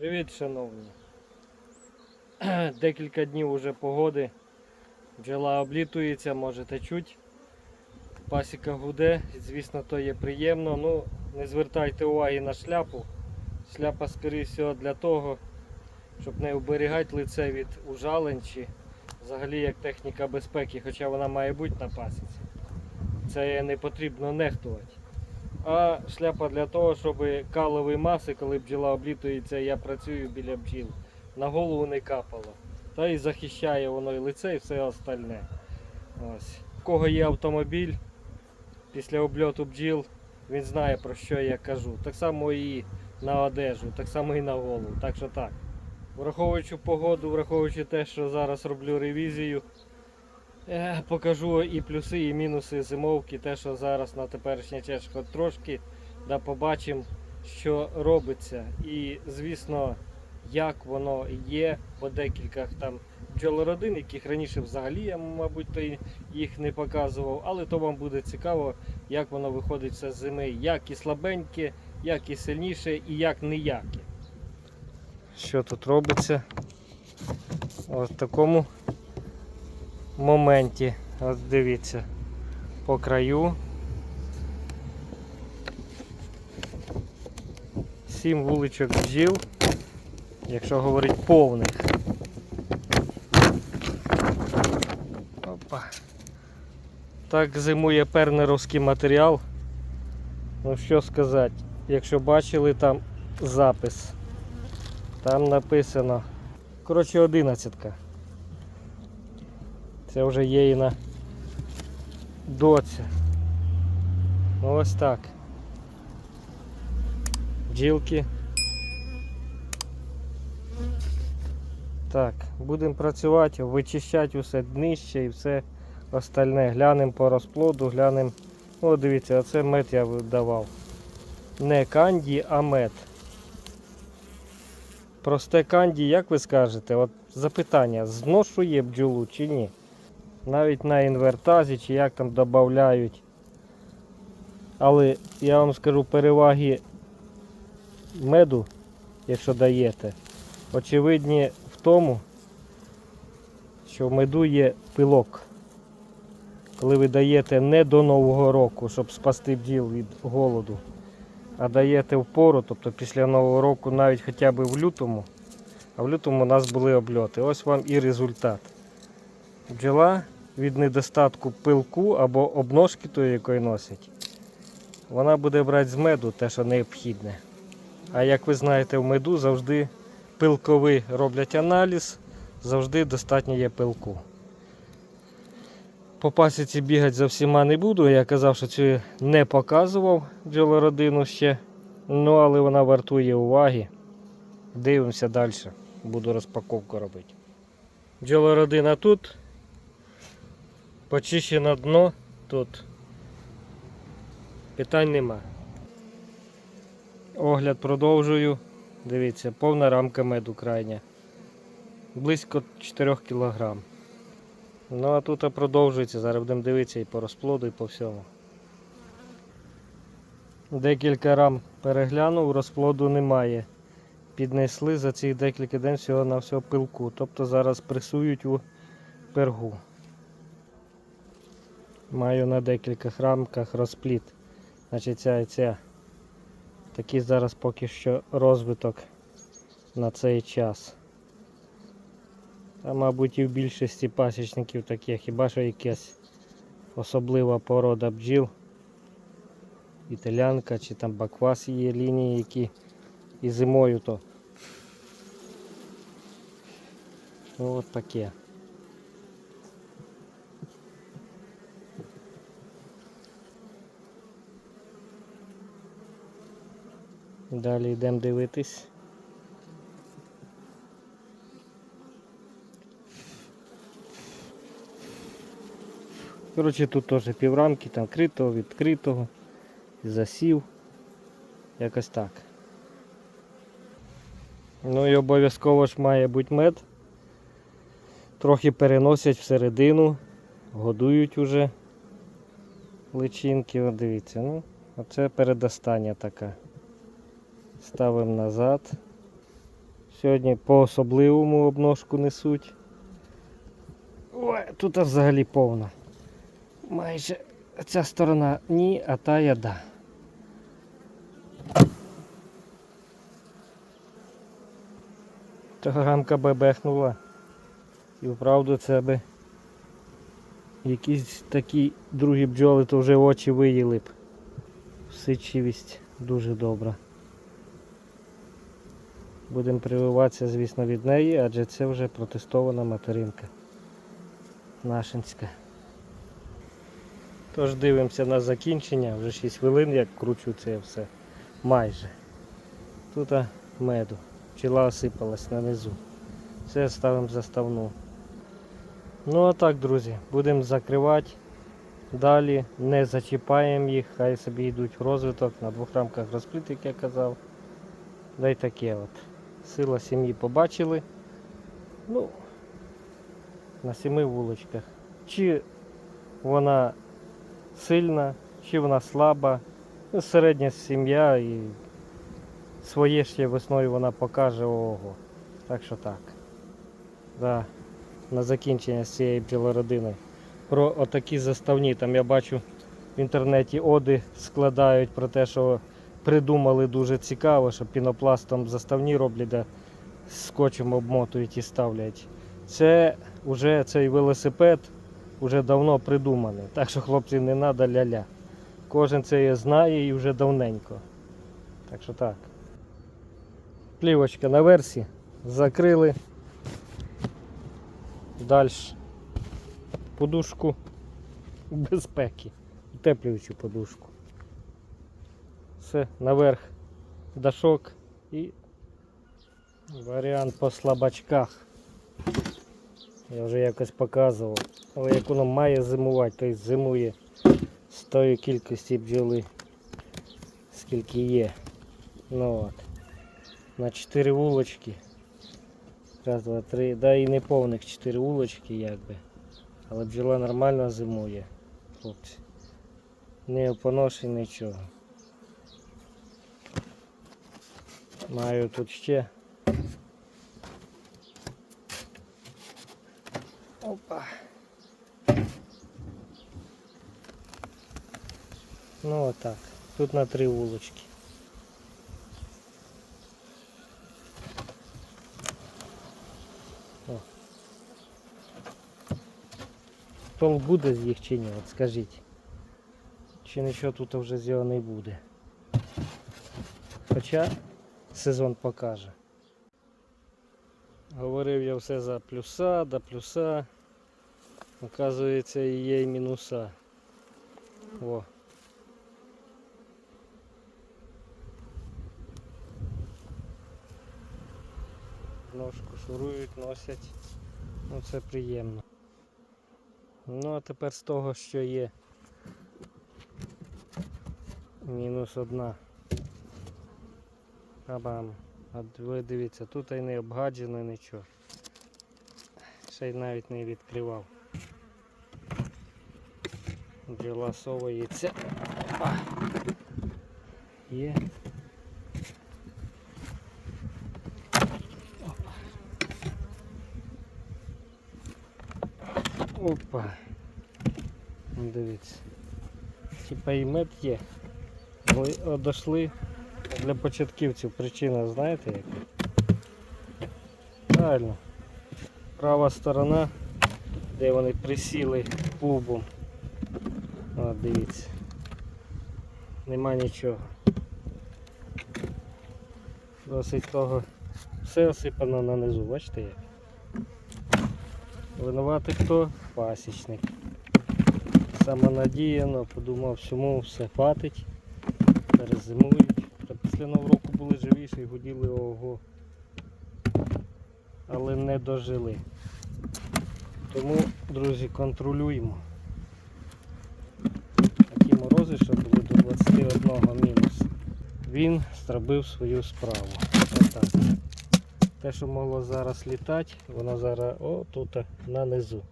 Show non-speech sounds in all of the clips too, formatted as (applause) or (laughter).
Привіт, шановні. (clears throat) Декілька днів уже погоди. Бджола облітується, можете чуть. Пасіка гуде, звісно, то є приємно. Ну, не звертайте уваги на шляпу. Шляпа, скоріше всього, для того, щоб не оберігати лице від ужалень чи взагалі як техніка безпеки, хоча вона має бути на пасіці. Це не потрібно нехтувати. А шляпа для того, щоб калові маси, коли бджола облітується, я працюю біля бджіл, на голову не капало. Та і захищає воно і лице, і все остальне. Ось. У кого є автомобіль після обльоту бджіл, він знає про що я кажу. Так само і на одежу, так само і на голову. Так що так. Враховуючи погоду, враховуючи те, що зараз роблю ревізію, Покажу і плюси, і мінуси зимовки, те, що зараз на теперішній час трошки, да побачимо, що робиться. І звісно, як воно є по декількох там бджолородин, яких раніше взагалі я, мабуть, то їх не показував, але то вам буде цікаво, як воно виходить з зими, як і слабеньке, як і сильніше, і як ніяке. Що тут робиться? Ось такому моменті. От дивіться, по краю. Сім вуличок бджіл, якщо говорить повних. Опа. Так зимує пернеровський матеріал. Ну що сказати, якщо бачили там запис, там написано. Коротше, одинадцятка. Це вже є і на доці. Ну ось так. Бджілки. Так, будемо працювати, вичищати усе днище і все остальне. Глянемо по розплоду, глянемо. О, дивіться, оце мед я давав. Не канді, а мед. Просте канді, як ви скажете? От запитання, зношує бджолу чи ні? Навіть на інвертазі чи як там додають. Але я вам скажу переваги меду, якщо даєте, очевидні в тому, що в меду є пилок. Коли ви даєте не до Нового року, щоб спасти бджіл від голоду, а даєте в пору, тобто після Нового року, навіть хоча б в лютому, а в лютому у нас були обльоти. Ось вам і результат. Бджола від недостатку пилку або обножки тої, якої носить, вона буде брати з меду те, що необхідне. А як ви знаєте, в меду завжди пилкові роблять аналіз, завжди достатньо є пилку. По пасіці бігати за всіма не буду. Я казав, що цю не показував бджолородину ще. Ну, але вона вартує уваги. Дивимося далі. Буду розпаковку робити. Бджолородина тут. Почищено дно тут. Питань нема. Огляд продовжую. Дивіться, повна рамка меду крайня. Близько 4 кг. Ну а тут продовжується, зараз будемо дивитися і по розплоду, і по всьому. Декілька рам переглянув, розплоду немає. Піднесли за ці декілька днів всього на всього пилку. Тобто зараз пресують у пергу. Маю на декількох рамках розпліт. Значить ця і ця. Такий зараз поки що розвиток на цей час. Та, мабуть, і в більшості пасічників таке, хіба що якась особлива порода бджіл. Італянка чи там баквас є лінії, які і зимою то. От таке. Далі йдемо дивитись. Коротше, тут теж піврамки, там критого, відкритого, засів. Якось так. Ну і обов'язково ж має бути мед. Трохи переносять всередину, годують уже личинки, от дивіться, ну, оце передостання така. Ставимо назад. Сьогодні по особливому обножку несуть. Ой, тут взагалі повно. Майже ця сторона ні, а та я да. Рамка бебехнула. І вправду це би якісь такі другі бджоли, то вже очі виїли б. Сичивість дуже добра. Будемо прививатися, звісно, від неї, адже це вже протестована материнка нашинська. Тож дивимося на закінчення, вже 6 хвилин, як кручу це все. Майже. Тут меду. Пчела осипалась на низу. Це ставимо заставну. Ну а так, друзі, будемо закривати. Далі не зачіпаємо їх, хай собі йдуть в розвиток на двох рамках розпліт, як я казав. Да й таке от. Сила сім'ї побачили. Ну, на сіми вуличках. Чи вона сильна, чи вона слаба. Ну, середня сім'я і своє ще весною вона покаже ого. Так що так. Да. На закінчення з цієї бджолородини. Про отакі заставні. Там я бачу в інтернеті оди складають про те, що придумали дуже цікаво, що пінопластом заставні роблять, де скотчем обмотують і ставлять. Це вже цей велосипед вже давно придуманий. Так що хлопці не треба ля-ля. Кожен це знає і вже давненько. Так що так. Плівочка на версі. Закрили. Далі подушку безпеки. Утеплюючу подушку. Все, наверх дашок і варіант по слабачках. Я вже якось показував. Але як воно має зимувати, то й зимує з тої кількості бджоли, скільки є. Ну от. На 4 вулочки. Раз, два, три. Да і не повних 4 вулочки якби. Але бджола нормально зимує, хлопці. Не опоношень нічого. Маю тут ще. Опа. Ну отак. Тут на три вулочки. О. Толк буде з їх чи ні, от скажіть. Чи нічого тут вже з його не буде. Хоча сезон покаже. Говорив я все за плюса, до плюса. Оказується і є і мінуса. О. Ножку шурують, носять. Ну це приємно. Ну а тепер з того, що є. Мінус одна. Абам. А ви дивіться, тут і не обгаджено нічого. Ще й навіть не відкривав. Опа. Є. Опа. Дивіться. Типа і мед є. Ми одійшли для початківців причина, знаєте яка? Правильно. Права сторона, де вони присіли клубом. От дивіться. Нема нічого. Досить того. Все осипано на низу, бачите як? Винуватий хто? Пасічник. Самонадіяно, подумав, всьому все хватить, перезимують. Нового року були живіші і гуділи ого. Але не дожили. Тому, друзі, контролюємо. Такі морози, що були до 21 мінус. Він зробив свою справу. Отак. Те, що могло зараз літати, воно зараз о, тут на низу.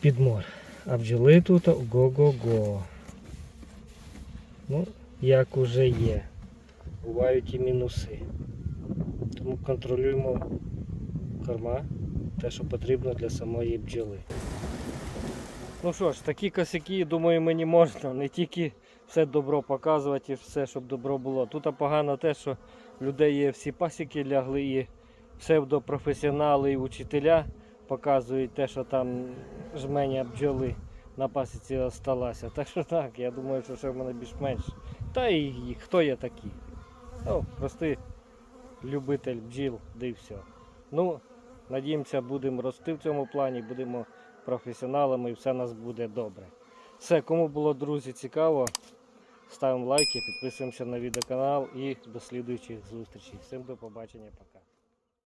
Підмор. А бджоли тут го-го-го. Ну, як уже є. Бувають і мінуси. Тому контролюємо корма, те, що потрібно для самої бджоли. Ну що ж, такі косяки, думаю, мені можна не тільки все добро показувати, і все, щоб добро було. Тут погано те, що людей є всі пасіки лягли і псевдопрофесіонали і учителя показують те, що там жменя бджоли на пасіці осталася. Так що так, я думаю, що ще в мене більш-менш. Та і, і хто є такий? Ну, простий любитель бджіл, да і все. Ну, надіємося, будемо рости в цьому плані, будемо професіоналами і все у нас буде добре. Все, кому було, друзі, цікаво, ставимо лайки, підписуємося на відеоканал і до слідуючих зустрічей. Всім до побачення, пока.